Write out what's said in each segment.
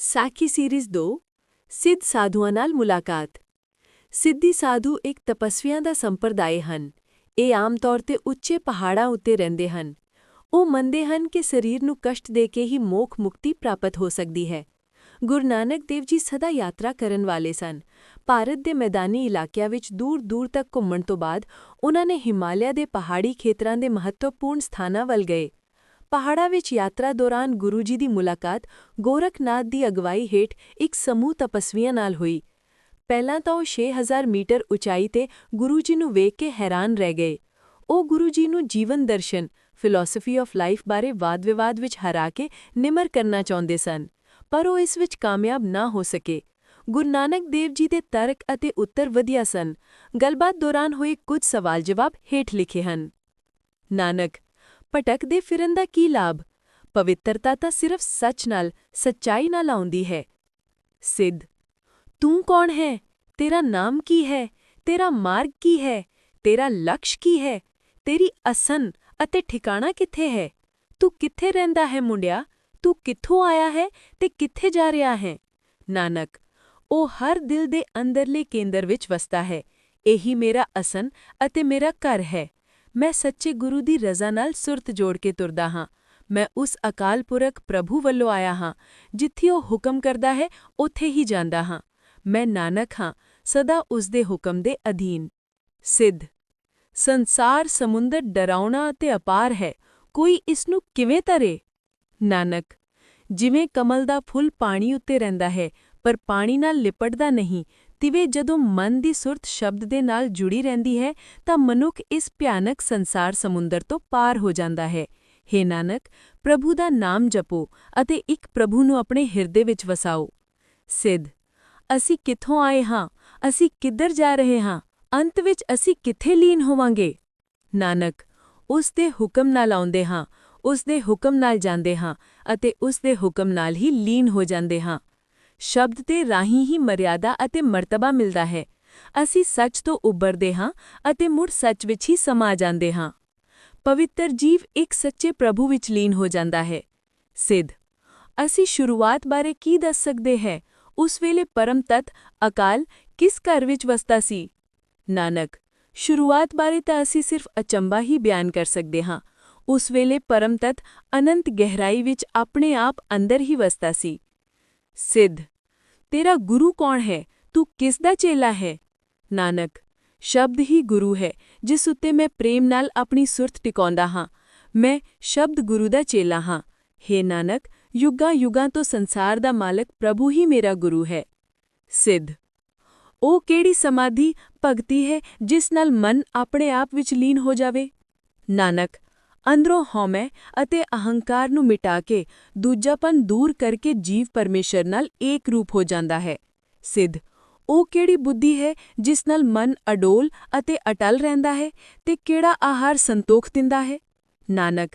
ਸਾਖੀ ਸੀਰੀਜ਼ 2 ਸਿੱਧ ਸਾਧੂਆਂ ਨਾਲ ਮੁਲਾਕਾਤ। ਸਿੱਧੀ ਸਾਧੂ ਇੱਕ ਤਪਸਵੀਆਂ ਦਾ ਸੰਪਰਦਾਇ ਹਨ। ਇਹ ਆਮ ਤੌਰ ਤੇ ਉੱਚੇ ਪਹਾੜਾਂ ਉੱਤੇ ਰਹਿੰਦੇ ਹਨ। ਉਹ ਮੰਨਦੇ ਹਨ ਕਿ ਸਰੀਰ ਨੂੰ ਕਸ਼ਟ ਦੇ ਕੇ ਹੀ ਮੋਖ ਮੁਕਤੀ ਪ੍ਰਾਪਤ ਹੋ ਸਕਦੀ ਹੈ। ਗੁਰੂ ਨਾਨਕ ਦੇਵ ਜੀ ਸਦਾ ਯਾਤਰਾ ਕਰਨ ਵਾਲੇ ਸਨ। ਭਾਰਤ ਦੇ ਮੈਦਾਨੀ ਇਲਾਕਿਆਂ ਵਿੱਚ ਦੂਰ-ਦੂਰ ਤੱਕ ਘੁੰਮਣ ਤੋਂ ਬਾਅਦ ਉਹਨਾਂ ਨੇ ਹਿਮਾਲਿਆ ਦੇ ਪਹਾੜੀ ਖੇਤਰਾਂ ਦੇ ਮਹੱਤਵਪੂਰਨ ਸਥਾਨਾਂ ਵੱਲ ਗਏ। ਪਹਾੜਾਂ ਵਿੱਚ ਯਾਤਰਾ ਦੌਰਾਨ ਗੁਰੂ ਜੀ ਦੀ ਮੁਲਾਕਾਤ ਗੋਰਖਨਾਥ ਦੀ ਅਗਵਾਈ ਹੇਠ ਇੱਕ ਸਮੂਹ ਤਪਸਵੀਆਂ ਨਾਲ ਹੋਈ। ਪਹਿਲਾਂ ਤਾਂ ਉਹ 6000 ਮੀਟਰ ਉਚਾਈ ਤੇ ਗੁਰੂ ਜੀ ਨੂੰ ਵੇਖ ਕੇ ਹੈਰਾਨ ਰਹਿ ਗਏ। ਉਹ ਗੁਰੂ ਜੀ ਨੂੰ ਜੀਵਨ ਦਰਸ਼ਨ ਫਿਲਾਸਫੀ ਆਫ ਲਾਈਫ ਬਾਰੇ ਵਾਦ-ਵਿਵਾਦ ਵਿੱਚ ਹਰਾ ਕੇ ਨਿਮਰ ਕਰਨਾ ਚਾਹੁੰਦੇ ਸਨ, ਪਰ ਉਹ ਇਸ ਵਿੱਚ ਕਾਮਯਾਬ ਨਾ ਹੋ ਸਕੇ। ਗੁਰੂ ਨਾਨਕ ਦੇਵ ਜੀ ਦੇ ਤਰਕ ਅਤੇ ਉੱਤਰ ਵਧੀਆ ਸਨ। ਗੱਲਬਾਤ ਦੌਰਾਨ ਹੋਏ ਕੁਝ ਸਵਾਲ ਜਵਾਬ ਹੇਠ ਲਿਖੇ ਹਨ। ਨਾਨਕ ਭਟਕਦੇ ਫਿਰਨ ਦਾ ਕੀ ਲਾਭ? ਪਵਿੱਤਰਤਾ ਤਾਂ ਸਿਰਫ ਸੱਚ ਨਾਲ, ਸੱਚਾਈ ਨਾਲ ਆਉਂਦੀ ਹੈ। ਸਿੱਧ, ਤੂੰ ਕੌਣ ਹੈ? ਤੇਰਾ ਨਾਮ ਕੀ ਹੈ? ਤੇਰਾ ਮਾਰਗ ਕੀ ਹੈ? ਤੇਰਾ ਲਕਸ਼ ਕੀ ਹੈ? ਤੇਰੀ ਅਸਨ ਅਤੇ ਠਿਕਾਣਾ ਕਿੱਥੇ ਹੈ? ਤੂੰ ਕਿੱਥੇ ਰਹਿੰਦਾ ਹੈ ਮੁੰਡਿਆ? ਤੂੰ ਕਿੱਥੋਂ ਆਇਆ ਹੈ ਤੇ ਕਿੱਥੇ ਜਾ ਰਿਹਾ ਹੈ? ਨਾਨਕ, ਉਹ ਹਰ ਦਿਲ ਦੇ ਅੰਦਰਲੇ ਕੇਂਦਰ ਵਿੱਚ ਵਸਦਾ ਹੈ। ਇਹੀ ਮੇਰਾ ਅਸਨ ਅਤੇ ਮੇਰਾ ਘਰ ਹੈ। ਮੈਂ ਸੱਚੇ ਗੁਰੂ ਦੀ ਰਜ਼ਾ ਨਾਲ ਸੁਰਤ ਜੋੜ ਕੇ ਤੁਰਦਾ ਹਾਂ। ਮੈਂ ਉਸ ਅਕਾਲ ਪੁਰਖ ਪ੍ਰਭੂ ਵੱਲੋਂ ਆਇਆ ਹਾਂ, ਜਿੱਥੇ ਉਹ ਹੁਕਮ ਕਰਦਾ ਹੈ, ਉੱਥੇ ਹੀ ਜਾਂਦਾ ਹਾਂ। ਮੈਂ ਨਾਨਕ ਹਾਂ, ਸਦਾ ਉਸ ਦੇ ਹੁਕਮ ਦੇ ਅਧੀਨ। ਸਿੱਧ। ਸੰਸਾਰ ਸਮੁੰਦਰ ਡਰਾਉਣਾ ਅਤੇ ਅਪਾਰ ਹੈ, ਕੋਈ ਇਸ ਨੂੰ ਕਿਵੇਂ ਤਰੇ? ਨਾਨਕ। ਜਿਵੇਂ ਕਮਲ ਦਾ ਫੁੱਲ ਪਾਣੀ ਉੱਤੇ ਰਹਿੰਦਾ ਹੈ, ਪਰ ਪਾਣੀ ਨਾਲ ਲਿਪਟਦਾ ਨਹੀਂ ਤਿਵੇਂ ਜਦੋਂ ਮਨ ਦੀ ਸੁਰਤ ਸ਼ਬਦ ਦੇ ਨਾਲ ਜੁੜੀ ਰਹਿੰਦੀ ਹੈ, ਤਾਂ ਮਨੁੱਖ ਇਸ ਭਿਆਨਕ ਸੰਸਾਰ ਸਮੁੰਦਰ ਤੋਂ ਪਾਰ ਹੋ ਜਾਂਦਾ ਹੈ। ਹੇ ਨਾਨਕ, ਪ੍ਰਭੂ ਦਾ ਨਾਮ ਜਪੋ ਅਤੇ ਇੱਕ ਪ੍ਰਭੂ ਨੂੰ ਆਪਣੇ ਹਿਰਦੇ ਵਿੱਚ ਵਸਾਓ। ਸਿੱਧ, ਅਸੀਂ ਕਿੱਥੋਂ ਆਏ ਹਾਂ? ਅਸੀਂ ਕਿੱਧਰ ਜਾ ਰਹੇ ਹਾਂ? ਅੰਤ ਵਿੱਚ ਅਸੀਂ ਕਿੱਥੇ ਲੀਨ ਹੋਵਾਂਗੇ? ਨਾਨਕ, ਉਸ ਦੇ ਹੁਕਮ ਨਾਲ ਆਉਂਦੇ ਹਾਂ, ਉਸ ਦੇ ਹੁਕਮ ਨਾਲ ਜਾਂਦੇ ਹਾਂ ਅਤੇ ਉਸ ਦੇ ਹੁਕਮ ਨਾਲ ਹੀ ਲੀਨ ਹੋ ਜਾਂਦੇ ਹਾਂ। ਸ਼ਬਦ ਦੇ ਰਾਹੀਂ ਹੀ ਮਰਿਆਦਾ ਅਤੇ ਮਰਤਬਾ ਮਿਲਦਾ ਹੈ। ਅਸੀਂ ਸੱਚ ਤੋਂ ਉੱਭਰਦੇ ਹਾਂ ਅਤੇ ਮੁੜ ਸੱਚ ਵਿੱਚ ਹੀ ਸਮਾ ਜਾਂਦੇ ਹਾਂ। ਪਵਿੱਤਰ ਜੀਵ ਇੱਕ ਸੱਚੇ ਪ੍ਰਭੂ ਵਿੱਚ ਲੀਨ ਹੋ ਜਾਂਦਾ ਹੈ। ਸਿੱਧ। ਅਸੀਂ ਸ਼ੁਰੂਆਤ ਬਾਰੇ ਕੀ ਦੱਸ ਸਕਦੇ ਹੈ? ਉਸ ਵੇਲੇ ਪਰਮ ਤਤ, ਅਕਾਲ, ਕਿਸ ਘਰ ਵਿੱਚ ਵਸਦਾ ਸੀ? ਨਾਨਕ। ਸ਼ੁਰੂਆਤ ਬਾਰੇ ਤਾਂ ਅਸੀਂ ਸਿਰਫ ਅਚੰਬਾ ਹੀ ਬਿਆਨ ਕਰ ਸਕਦੇ ਹਾਂ। ਉਸ ਵੇਲੇ ਪਰਮ ਤਤ ਅਨੰਤ ਗਹਿਰਾਈ ਵਿੱਚ ਆਪਣੇ ਆਪ ਅੰਦਰ ਹੀ ਵਸਦਾ ਸੀ। ਸਿੱਧ, ਤੇਰਾ ਗੁਰੂ ਕੌਣ ਹੈ? ਤੂੰ ਕਿਸ ਦਾ ਚੇਲਾ ਹੈ? ਨਾਨਕ, ਸ਼ਬਦ ਹੀ ਗੁਰੂ ਹੈ, ਜਿਸ ਉੱਤੇ ਮੈਂ ਪ੍ਰੇਮ ਨਾਲ ਆਪਣੀ ਸੁਰਤ ਟਿਕਾਉਂਦਾ ਹਾਂ। ਮੈਂ ਸ਼ਬਦ ਗੁਰੂ ਦਾ ਚੇਲਾ ਹਾਂ। हे ਨਾਨਕ, ਯੁੱਗਾਂ ਯੁੱਗਾਂ ਤੋਂ ਸੰਸਾਰ ਦਾ ਮਾਲਕ ਪ੍ਰਭੂ ਹੀ ਮੇਰਾ ਗੁਰੂ ਹੈ। ਸਿੱਧ, ਉਹ ਕਿਹੜੀ ਸਮਾਧੀ ਭਗਤੀ ਹੈ ਜਿਸ ਨਾਲ ਮਨ ਆਪਣੇ ਆਪ ਵਿੱਚ ਲੀਨ ਹੋ ਜਾਵੇ? ਨਾਨਕ ਅੰਦਰੋਂ ਹਉਮੈ ਅਤੇ ਅਹੰਕਾਰ ਨੂੰ ਮਿਟਾ ਕੇ ਦੂਜਾਪਨ ਦੂਰ ਕਰਕੇ ਜੀਵ ਪਰਮੇਸ਼ਰ ਨਾਲ ਏਕ ਰੂਪ ਹੋ ਜਾਂਦਾ ਹੈ। ਸਿੱਧ, ਉਹ ਕਿਹੜੀ ਬੁੱਧੀ ਹੈ ਜਿਸ ਨਾਲ ਮਨ ਅਡੋਲ ਅਤੇ ਅਟਲ ਰਹਿੰਦਾ ਹੈ ਤੇ ਕਿਹੜਾ ਆਹਾਰ ਸੰਤੋਖ ਦਿੰਦਾ ਹੈ? ਨਾਨਕ,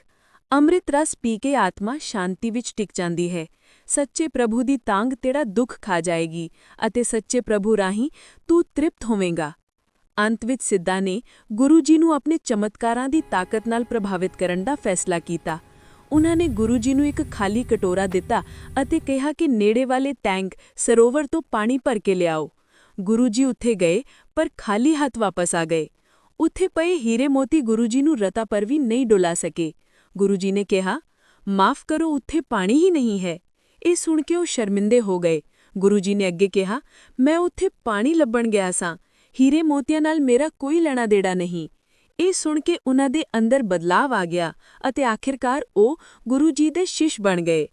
ਅੰਮ੍ਰਿਤ ਰਸ ਪੀ ਕੇ ਆਤਮਾ ਸ਼ਾਂਤੀ ਵਿੱਚ ਟਿਕ ਜਾਂਦੀ ਹੈ। ਸੱਚੇ ਪ੍ਰਭੂ ਦੀ ਤਾਂਗ ਤੇਰਾ ਦੁੱਖ ਖਾ ਜਾਏਗੀ ਅਤੇ ਸੱਚੇ ਪ੍ਰਭੂ ਰਾਹੀਂ ਤੂੰ ਤ੍ਰਿਪਤ ਹੋਵੇਂਗਾ। ਅੰਤ ਵਿੱਚ ਸਿੱਧਾ ਨੇ ਗੁਰੂ ਜੀ ਨੂੰ ਆਪਣੇ ਚਮਤਕਾਰਾਂ ਦੀ ਤਾਕਤ ਨਾਲ ਪ੍ਰਭਾਵਿਤ ਕਰਨ ਦਾ ਫੈਸਲਾ ਕੀਤਾ। ਉਹਨਾਂ ਨੇ ਗੁਰੂ ਜੀ ਨੂੰ ਇੱਕ ਖਾਲੀ ਕਟੋਰਾ ਦਿੱਤਾ ਅਤੇ ਕਿਹਾ ਕਿ ਨੇੜੇ ਵਾਲੇ ਟੈਂਕ ਸਰੋਵਰ ਤੋਂ ਪਾਣੀ ਭਰ ਕੇ ਲਿਆਓ। ਗੁਰੂ ਜੀ ਉੱਥੇ ਗਏ, ਪਰ ਖਾਲੀ ਹੱਥ ਵਾਪਸ ਆ ਗਏ। ਉੱਥੇ ਪਏ ਹੀਰੇ ਮੋਤੀ ਗੁਰੂ ਜੀ ਨੂੰ ਰਤਾ ਪਰ ਵੀ ਨਹੀਂ ਡੋਲਾ ਸਕੇ। ਗੁਰੂ ਜੀ ਨੇ ਕਿਹਾ, ਮਾਫ ਕਰੋ, ਉੱਥੇ ਪਾਣੀ ਹੀ ਨਹੀਂ ਹੈ। ਇਹ ਸੁਣ ਕੇ ਉਹ ਸ਼ਰਮਿੰਦੇ ਹੋ ਗਏ। ਗੁਰੂ ਜੀ ਨੇ ਅੱਗੇ ਕਿਹਾ, ਮੈਂ ਉੱਥੇ ਪਾਣੀ ਲੱਭਣ ਗਿਆ ਸਾਂ। ਹੀਰੇ ਮੋਤੀਆਂ ਨਾਲ ਮੇਰਾ ਕੋਈ ਲੈਣਾ ਦੇੜਾ ਨਹੀਂ। ਇਹ ਸੁਣ ਕੇ ਉਹਨਾਂ ਦੇ ਅੰਦਰ ਬਦਲਾਵ ਆ ਗਿਆ ਅਤੇ ਆਖਿਰਕਾਰ ਉਹ ਗੁਰੂ ਜੀ ਦੇ ਸ਼ਿਸ਼ ਬਣ ਗਏ।